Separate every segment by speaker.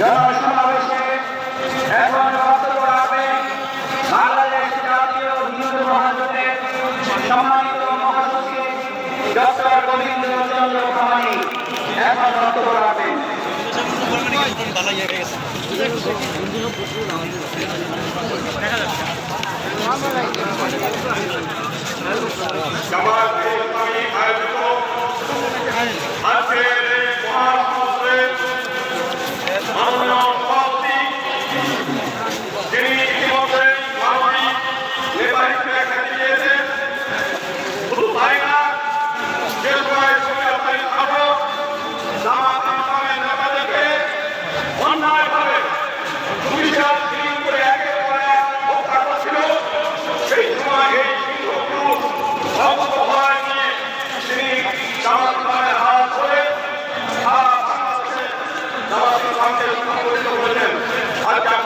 Speaker 1: জনসমাবেশে এখন বক্তব্য রাখবেন বাংলাদেশ জাতীয় হিন্দু সম্মানিত মহাসচিব ডক্টর গোবিন্দচন্দ্র কামানি এখন বক্তব্য রাখবেন। Jakarta.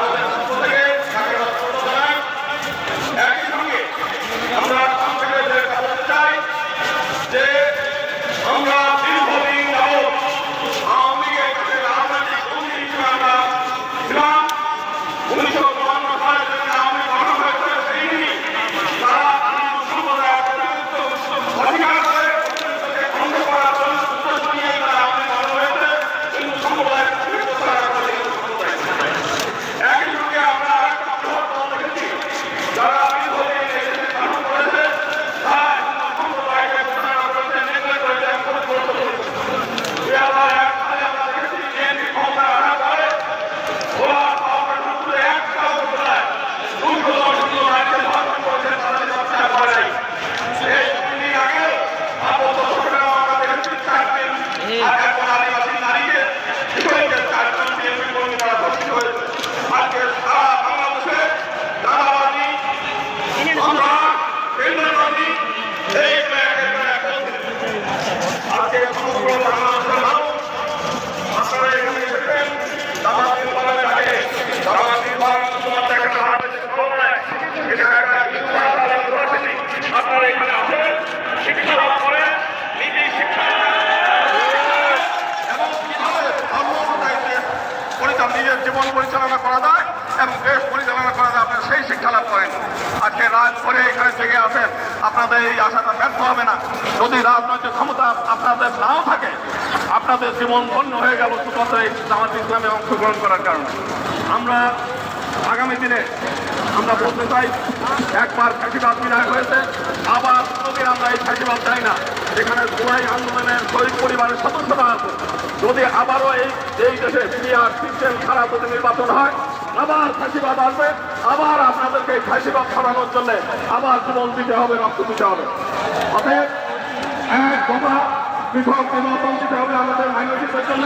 Speaker 1: করা যায় এবং দেশ পরিচালনা করা যায়। আপনারা সেই শিক্ষা লাভ করেন। আজকে রাত করে এখানে থেকে আসেন, আপনাদের এই আশাটা ব্যর্থ হবে না। যদি রাজনৈতিক ক্ষমতা আপনাদের নাও থাকে, আপনাদের জীবন ধন্য হয়ে গেল শুধুমাত্র এই জামাত ইসলামে অংশগ্রহণ করার কারণে। আমরা আগামী দিনে, আমরা বলতে চাই, একবার খাসিবাদ বিধায়ক হয়েছে, আবার আমরা এই খাসিবাদ চাই না। এখানে জুলাই আন্দোলনের শহীদ পরিবারের সদস্যরা আছে যদি আবারও এই এই দেশে বিআর সিস্টেম খারাপ যদি নির্বাচন হয় আবার ফাঁসিবাদ আসবে। আবার আপনাদেরকে ফাঁসিবাদ ছাড়ানোর জন্য আবার জীবন দিতে হবে রক্ত দিতে হবে। অতএব এক গভা নির্বাচন দিতে হবে আমাদের জন্য।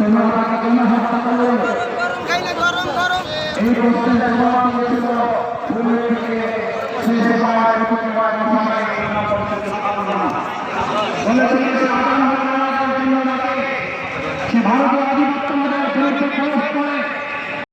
Speaker 2: Thank you.
Speaker 3: এই বক্তৃতা সমাপ্ত হয়েছিল পূর্বে শিশু মায়ের মুখ্যমন্ত্রী